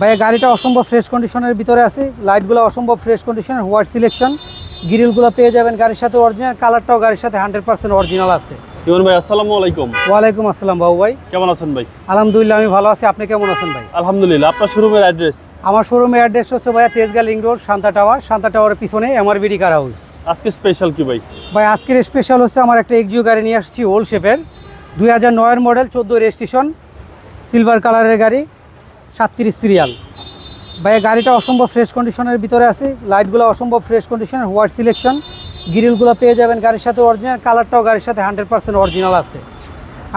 ভাই গাড়িটা অসম্ভব ফ্রেশ কন্ডিশনের ভিতরে আছে। লাইটগুলো অসম্ভব ফ্রেশ কন্ডিশনের হোয়াইট সিলেকশন গ্রিলগুলো পেয়ে যাবেন গাড়ির সাথে অরিজিনাল কালারটাও গাড়ির সাথে হান্ড্রেড পার্সেন্ট অরিজিনাল আছে। ইমন ভাই আসসালামু আলাইকুম। ওয়ালাইকুম আসসালাম বাবু ভাই। কেমন আছেন ভাই? আলহামদুলিল্লাহ আমি ভালো আছি। আপনি কেমন আছেন ভাই? আলহামদুলিল্লাহ আপনার শোরুমের অ্যাড্রেস আমার শোরুমের অ্যাড্রেস হচ্ছে ভাইয়া Tejgaon link road Shanta tower Shanta টাওয়ারের পিছনে এমআরবিডি কার হাউস আজকে স্পেশাল কি ভাই? ভাই আজকের স্পেশাল হচ্ছে আমার একটা এক্সিও গাড়ি নিয়ে আসছি ওল্ড শেপের দুই হাজার নয়ের মডেল চোদ্দ রেজিস্ট্রেশন সিলভার কালারের গাড়ি। সাতত্রিশ সিরিয়াল ভাই এই গাড়িটা অসম্ভব ফ্রেশ কন্ডিশনের ভিতরে আছে। লাইটগুলো অসম্ভব ফ্রেশ কন্ডিশনের হোয়াইট সিলেকশন গ্রিলগুলো পেয়ে যাবেন গাড়ির সাথে অরিজিনাল কালারটাও গাড়ির সাথে হান্ড্রেড পার্সেন্ট অরিজিনাল আছে।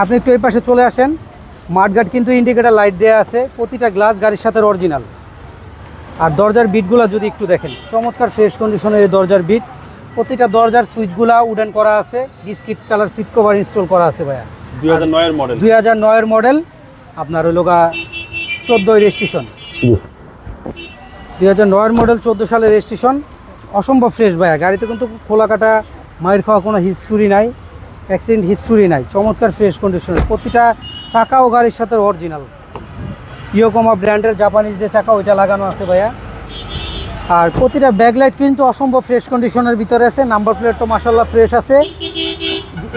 আপনি একটু এই পাশে চলে আসেন। মাঠগার্ড কিন্তু ইন্ডিকেটার লাইট দেওয়া আছে। প্রতিটা গ্লাস গাড়ির সাথে অরিজিনাল আর দরজার বিটগুলো যদি একটু দেখেন চমৎকার ফ্রেশ কন্ডিশনের এই দরজার বিট প্রতিটা দরজার সুইচগুলা উডেন করা আছে। Biscuit colour seat cover install করা আছে ভাইয়া। দুই হাজার নয়ের মডেল দুই হাজার নয়ের মডেল আপনার হলো চোদ্দোই রেজিস্ট্রেশন দুই হাজার নয়ের মডেল চোদ্দ সালের রেজিস্ট্রেশন অসম্ভব ফ্রেশ ভাইয়া, গাড়িতে কিন্তু খোলা কাটা মায়ের খাওয়া কোনো হিস্টোরি নাই অ্যাক্সিডেন্ট হিস্টোরি নাই, চমৎকার ফ্রেশ কন্ডিশনের প্রতিটা চাকাও গাড়ির সাথে অরিজিনাল ইয়োকোমা ব্র্যান্ডের জাপানিজ যে চাকা, ওইটা লাগানো আছে ভাইয়া। আর প্রতিটা ব্যাকলাইট কিন্তু অসম্ভব ফ্রেশ কন্ডিশনের ভিতরে আছে। নাম্বার প্লেট তো মাসাল্লাহ ফ্রেশ আছে।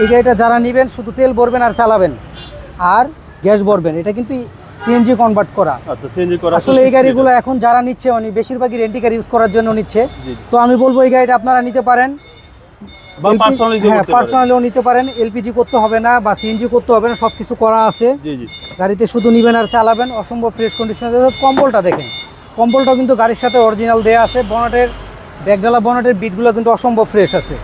এই গাড়িটা যারা নেবেন, শুধু তেল ভরবেন আর চালাবেন। আর গ্যাস ভরবেন। এটা কিন্তু সিএনজি কনভার্ট করা। আচ্ছা সিএনজি করা আসলে এই গাড়িগুলো এখন যারা নিচ্ছে উনি বেশিরভাগই রেন্টি গাড়ি ইউজ করার জন্য নিচ্ছে। তো আমি বলব এই গাড়িটা আপনারা নিতে পারেন। হ্যাঁ পার্সোনালিও নিতে পারেন। এলপিজি করতে হবে না বা সিএনজি করতে হবে না সব কিছু করা আছে। গাড়িতে শুধু নেবেন আর চালাবেন। অসম্ভব ফ্রেশ কন্ডিশনে কম্বলটা দেখেন। কম্বলটাও কিন্তু গাড়ির সাথে অরিজিনাল দেয়া আছে। বনেটের ব্যাগডালা বনেটের বিটগুলো কিন্তু অসম্ভব ফ্রেশ আছে।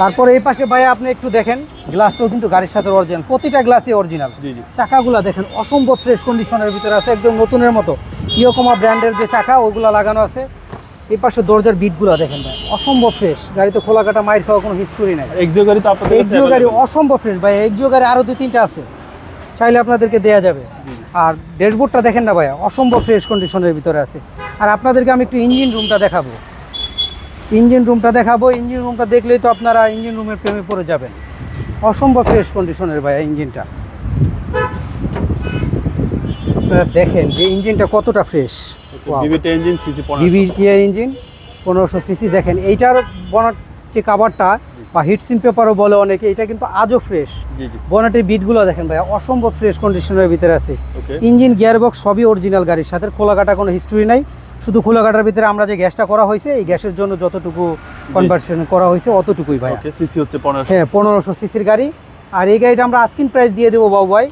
তারপরে এই পাশে ভাই আপনি একটু দেখেন গ্লাসটাও কিন্তু গাড়ির সাথে অরিজিনাল প্রতিটা গ্লাসই অরিজিনাল জি জি। চাকাগুলো দেখেন অসম্ভব ফ্রেশ কন্ডিশনের ভিতরে আছে একদম নতুনের মতো। ইয়োকোমা ব্র্যান্ডের যে চাকা ওইগুলো লাগানো আছে। এই পাশে দরজার বিটগুলো দেখেন ভাই অসম্ভব ফ্রেশ গাড়িতে খোলা কাটা মাইর খাওয়া কোনো হিস্টোরি নাই। এক্সিও গাড়ি তো আপনাদের এক্সিও গাড়ি অসম্ভব ফ্রেশ ভাই এক্সিও গাড়ি আরও দুই তিনটা আছে। চাইলে আপনাদেরকে দেয়া যাবে। আর ড্যাশবোর্ডটা দেখেন না ভাই অসম্ভব ফ্রেশ কন্ডিশনের ভিতরে আছে। আর আপনাদেরকে আমি একটু ইঞ্জিন রুমটা দেখাবো। ইঞ্জিন রুমটা দেখাবো। ইঞ্জিন রুমটা দেখলেই তো আপনারা ইঞ্জিন রুমের প্রেমে পড়ে যাবেন। অসম্ভব ফ্রেশ কন্ডিশনের ভাই ইঞ্জিনটা। আপনারা দেখেন যে ইঞ্জিনটা কতটা ফ্রেশ ইঞ্জিন পনেরোশো। সিসি দেখেন এইটার বনার যে কাভারটা বা হিটসিন পেপারও বলে অনেকে এটা কিন্তু আজও ফ্রেশ জি বিটগুলো দেখেন ভাই অসম্ভব ফ্রেশ কন্ডিশনের ভিতরে আছে। ইঞ্জিন গিয়ারবক্স সবই অরিজিনাল গাড়ির সাথে খোলা কাটা কোনো হিস্ট্রি নাই। শুধু খোলা কাটার ভিতরে আমরা যে গ্যাসটা করা হয়েছে এই গ্যাসের জন্য যতটুকু কনভার্সন করা হয়েছে অতটুকুই ভাই সিসি হচ্ছে হ্যাঁ পনেরোশো সিসির গাড়ি। আর এই গাড়িটা আমরা আস্কিন প্রাইস দিয়ে দেবো বাবু ভাই।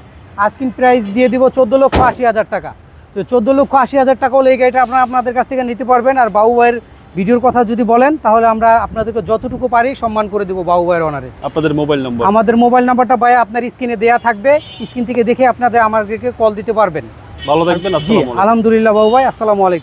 আস্কিন প্রাইস দিয়ে দিব চোদ্দ লক্ষ আশি হাজার টাকা। তো চোদ্দ লক্ষ আশি হাজার টাকা হলে এই গাড়িটা আপনারা আপনাদের কাছ থেকে নিতে পারবেন। আর বাবু ভাইয়ের ভিডিওর কথা যদি বলেন তাহলে আমরা আপনাদেরকে যতটুকু পারি সম্মান করে দেবো বাবু ভাইয়ের অনারে আপনাদের মোবাইল নম্বর আমাদের মোবাইল নাম্বারটা ভাই আপনার স্ক্রিনে দেয়া থাকবে। স্ক্রিন থেকে দেখে আপনাদের আমাদেরকে কল দিতে পারবেন। ভালো থাকবেন আলহামদুলিল্লাহ বাবু ভাই আসসালামু আলাইকুম।